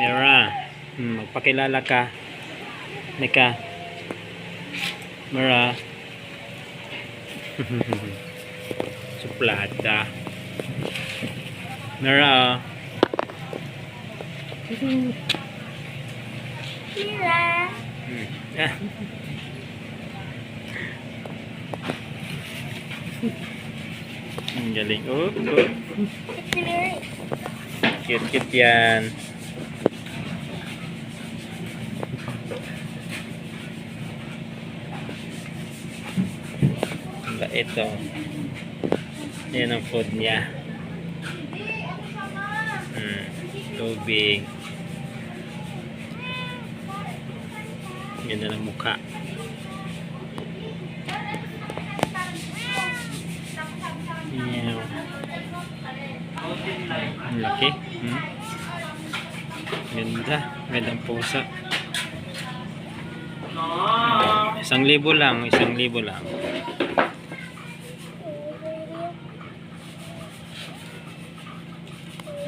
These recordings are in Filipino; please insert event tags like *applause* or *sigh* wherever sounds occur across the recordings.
Mira, hmm, magpakilala ka. Mika. Mira. *laughs* Suplada. Mira. Mira. Hmm. Ah. *laughs* Ang galing. Oh, oh. It's Mira. Cute, cute yan. Ito. Yan ang food niya. Hmm. Tubig. Ganda ng mukha. Meow. Ang laki. Hmm. Ganda. Gandang pusa. Isang libo lang. Isang libo lang.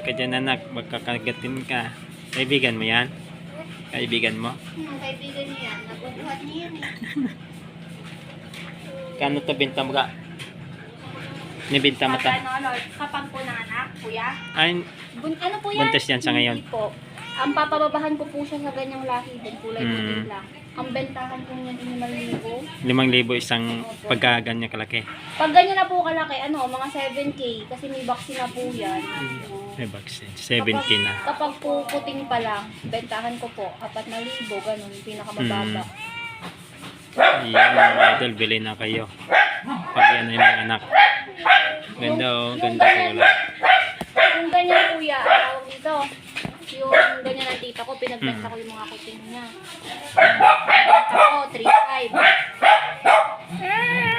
Ka dyan anak. Magkakagatin ka. Kaibigan mo yan? Kaibigan mo? Hmm, kaibigan niya yan. Nagubuhat niya yan eh. *laughs* Kano to binta mo ka? Nibinta mo ta? Ano, Lord, kapag po ng anak, kuya. Ay, Bun, ano po yan? Buntis yan sa ngayon? Hindi po. Ang papababahan ko po siya sa ganyang lahi din, kulay Hmm. puti lang. Ang bentahan po niya din maligo. limang libo isang pagkaganyan kalaki. Pag ganyan na po kalaki, ano, mga 7K, kasi may vaccine na po yan. May vaccine. 7K na. Kapag po puting pa lang, bentahan ko po, 4,000, ganun, pinakamababa. Yan mga idol, bili na kayo. Pag yan ay mga anak. Ganda oh, ganda kulay. Yung ganyan kuya, tawag dito, yung ganyan ng tita ko, pinagbenta ko yung mga kuting niya. Benta ko, 3,500.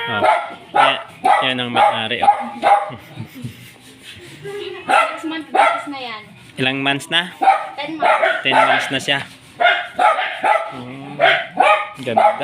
Oh. Yan, yan ang may-ari oh. *laughs* Next month, business na yan. Ilang months na? 10 months. 10 months na siya. Mm, ganda.